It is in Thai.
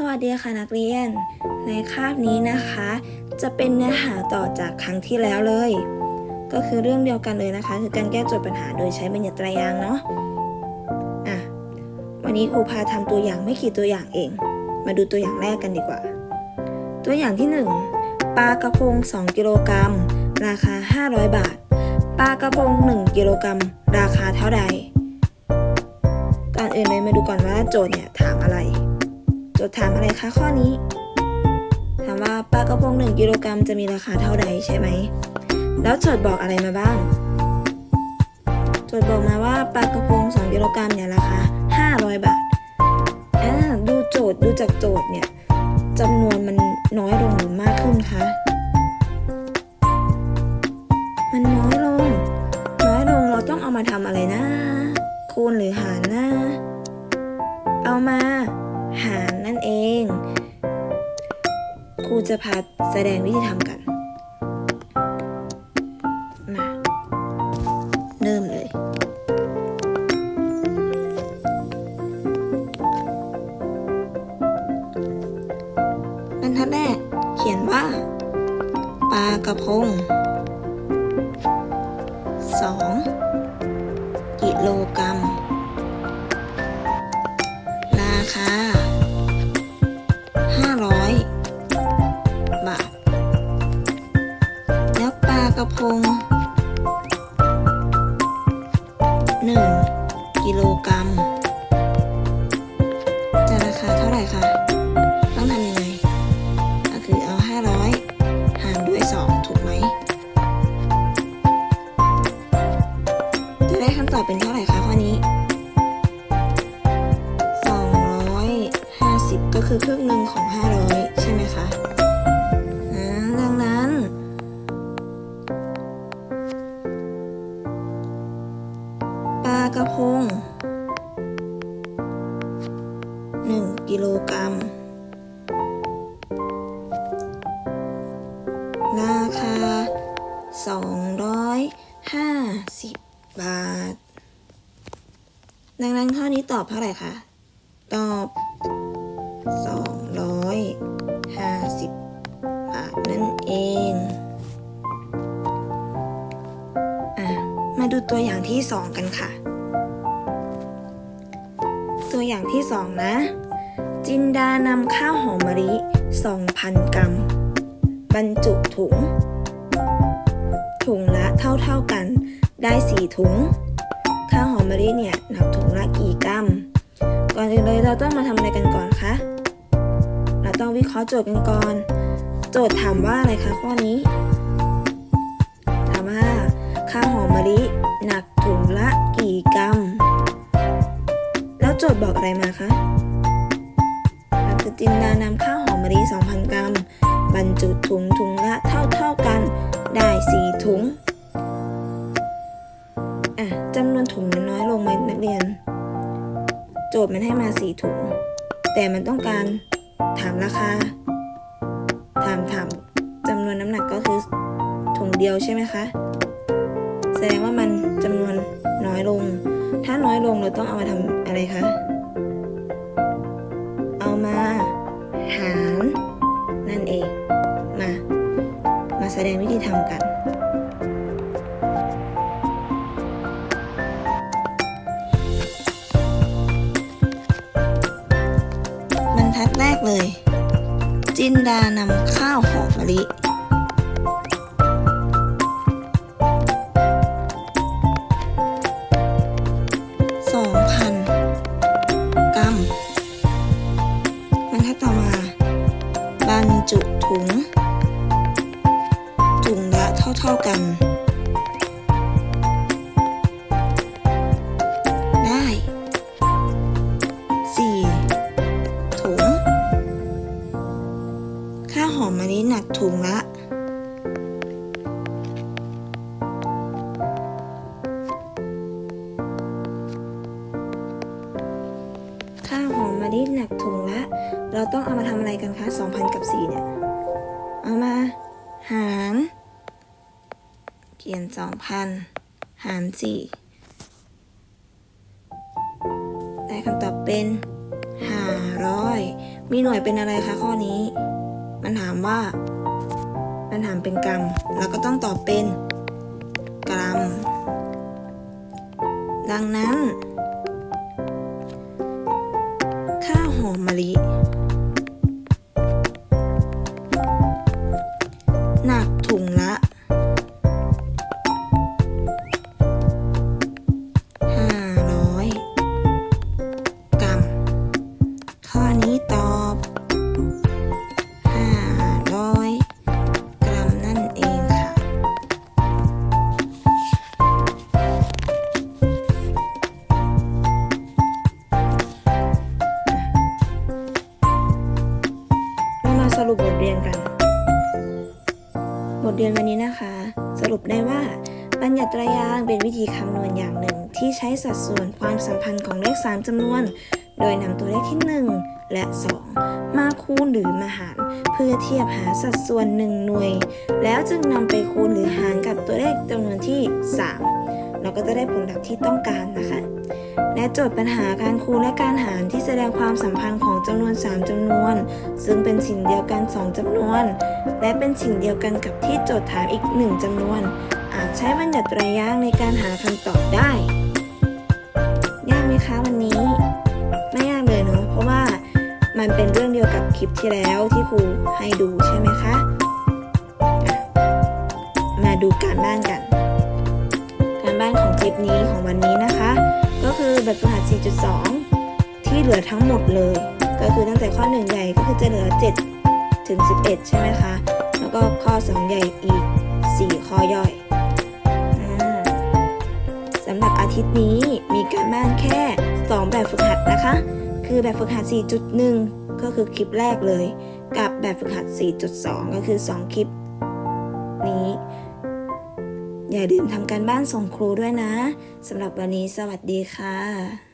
สวัสดีค่ะนักเรียน ในคาบนี้นะคะ จะเป็นเนื้อหาต่อจากครั้งที่แล้วเลย ก็คือเรื่องเดียวกันเลยนะคะ คือการแก้โจทย์ปัญหาโดยใช้บัญญัติไตรยางเนาะอะวันนี้ครูพาทำตัวอย่างไม่กี่ตัวอย่างเอง มาดูตัวอย่างแรกกันดีกว่า ตัวอย่างที่ 1ปลากระพง 2 กิโลกรัมราคา 500 บาทปลากระพง 1 กิโลกรัมราคาเท่าใดก่อนอื่นเลยมาดูก่อนว่าโจทย์เนี่ยถามอะไร โจทย์ถามอะไรคะข้อนี้ ถามว่าปลากระพง 1 กิโลกรัมจะมีราคาเท่าใดใช่ไหม แล้วโจทย์บอกอะไรมาบ้าง โจทย์บอกมาว่าปลากระพง 2 กิโลกรัมเนี่ยราคา 500 บาทอ่าดูโจทย์ดูจากโจทย์เนี่ยจำนวนมันน้อยลงหรือมากขึ้นคะ มันน้อยลง น้อยลงเราต้องเอามาทำอะไรนะ คูณหรือหารนะ เอามา หารนั่นเอง ครูจะพาแสดงวิธีทำกัน มาเริ่มเลย บรรทัดแรกเขียนว่า ปลากระพง 2 กิโลกรัมราคาากระพง 1 กิโลกรัม กิโลกรัมราคา 250 บาท ดังนั้นข้อนี้ตอบเท่าไหร่คะ ตอบ 250 บาทนั่นเองอมาดูตัวอย่างที่ 2 กันค่ะ ตัวอย่างที่ 2 นะ จินดานำข้าวหอมมะลิ 2,000 กรัม บรรจุถุง ถุงละเท่าๆกัน ได้สี่ถุง ข้าวหอมมะลิเนี่ยหนักถุงละกี่กรัม ก่อนอื่นเลยเราต้องมาทำอะไรกันก่อนคะ เราต้องวิเคราะห์โจทย์กันก่อน โจทย์ถามว่าอะไรคะข้อนี้ ถามว่าข้าวหอมมะลิหนัก อะจำนวนถุงมันน้อยลงไหมนักเรียน โจทย์มันให้มาสี่ถุง แต่มันต้องการถามราคา ถามถามจำนวนน้ำหนักก็คือถุงเดียวใช่ไหมคะ แสดงว่ามันจำนวนน้อยลง ถ้าน้อยลงเราต้องเอามาทำอะไรคะ เอามาหารนั่นเอง มา มาแสดงวิธีทำกัน เลย จินดานำข้าวหอมมะลิสองพันกรัมบรรทัดต่อมา บรรจุถุง ถุงละเท่า ๆกัน หอมมะลิหนักถุงละ ข้าวหอมมะลิหนักถุงละ เราต้องเอามาทำอะไรกันคะ2,000 กับ 4 เนี่ย เอามา หาร เขียน 2,000 หาร 4 ได้คำตอบเป็น 500 มีหน่วยเป็นอะไรคะข้อนี้ มันถามว่า มันถามเป็นกรัมแล้วก็ต้องตอบเป็นกรัมดังนั้น ข้าวหอมมะลิ นะคะ สรุปได้ว่า บัญญัติตรายางเป็นวิธีคำนวณอย่างหนึ่ง ที่ใช้สัดส่วนความสัมพันธ์ของเลข 3จำนวน โดยนำตัวเลขที่ 1 และ 2 มาคูณหรือมาหาร เพื่อเทียบหาสัดส่วน 1 หน่วย แล้วจึงนำไปคูณหรือหารกับตัวเลขจำนวนที่ 3 เราก็จะได้ผลลัพธ์ที่ต้องการนะคะ และโจทย์ปัญหาการคูณและการหารที่แสดงความสัมพันธ์ของจำนวน 3จำนวน ซึ่งเป็นสิ่งเดียวกัน 2จำนวน และเป็นสิ่งเดียวกันกับที่โจทย์ถามอีก 1จำนวน อาจใช้บัญญัติไตรยางในการหาคำตอบได้ ยากไหมคะวันนี้ ไม่ยากเลยเนาะเพราะว่ามันเป็นเรื่องเดียวกับคลิปที่แล้วที่ครูให้ดูใช่ไหมคะ มาดูการบ้านกันารบ้านของคลิปนี้ของวันนี้นะคะ ก็คือแบบฝึกหัด 4.2 ที่เหลือทั้งหมดเลย ก็คือตั้งแต่ข้อ 1 ใหญ่ก็คือจะเหลือ 7 ถึง 11 ใช่ไหมคะ แล้วก็ข้อ 2 ใหญ่อีก 4 ข้อย่อยอสำหรับอาทิตย์นี้มีการบ้านแค่ 2 แบบฝึกหัดนะคะ คือแบบฝึกหัด 4.1 ก็คือคลิปแรกเลย กับแบบฝึกหัด 4.2 ก็คือ 2 คลิปนี้ อย่าลืมทำการบ้านส่งครูด้วยนะสำหรับวันนี้สวัสดีค่ะ